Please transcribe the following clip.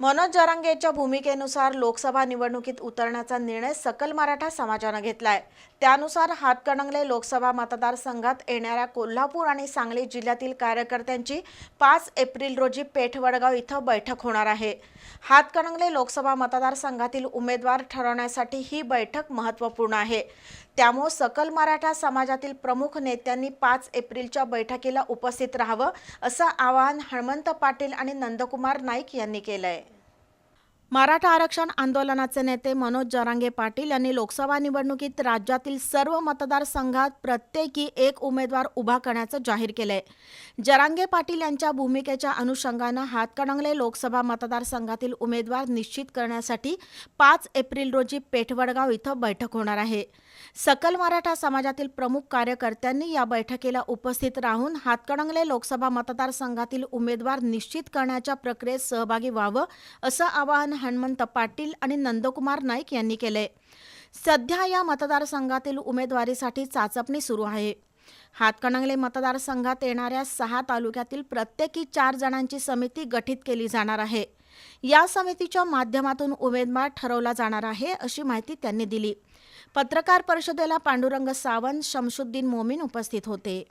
मनोज जरांगेच्या भूमिकेनुसार लोकसभा निवडणुकीत उतरण्याचा निर्णय सकल मराठा समाजानं घेतलाय. त्यानुसार हातकणंगले लोकसभा मतदारसंघात येणाऱ्या कोल्हापूर आणि सांगली जिल्ह्यातील कार्यकर्त्यांची पाच एप्रिल रोजी पेठवडगाव इथं बैठक होणार आहे. हातकणंगले लोकसभा मतदारसंघातील उमेदवार ठरवण्यासाठी ही बैठक महत्त्वपूर्ण आहे. त्यामुळे सकल मराठा समाजातील प्रमुख नेत्यांनी पाच एप्रिलच्या बैठकीला उपस्थित राहावं असं आवाहन हणमंत पाटील आणि नंदकुमार नाईक यांनी केलंय. मराठा आरक्षण आंदोलनाचे नेते मनोज जरांगे पाटील यांनी लोकसभा निवडणुकीत राज्यातील सर्व मतदारसंघात प्रत्येकी एक उमेदवार उभा करण्याचं जाहीर केलंय. जरांगे पाटील यांच्या भूमिकेच्या अनुषंगानं हातकणंगले लोकसभा मतदारसंघातील उमेदवार निश्चित करण्यासाठी पाच एप्रिल रोजी पेठवडगाव इथं बैठक होणार आहे. सकल मराठा समाजातील प्रमुख कार्यकर्त्यांनी या बैठकीला उपस्थित राहून हातकणंगले लोकसभा मतदारसंघातील उमेदवार निश्चित करण्याच्या प्रक्रियेत सहभागी व्हावं असं आवाहन हनुमंत पाटील आणि नंदकुमार नाईक यांनी केलंय सध्या या मतदारसंघातील उमेदवारीसाठी चाचपणी सुरू आहे. हातकणंगले मतदारसंघात येणाऱ्या सहा तालुक्यातील प्रत्येकी चार जणांची समिती गठीत केली जाणार आहे. या समितीच्या माध्यमातून उमेदवार ठरवला जाणार आहे अशी माहिती त्यांनी दिली. पत्रकार परिषदेला पांडुरंग सावंत शमशुद्दीन मोमीन उपस्थित होते.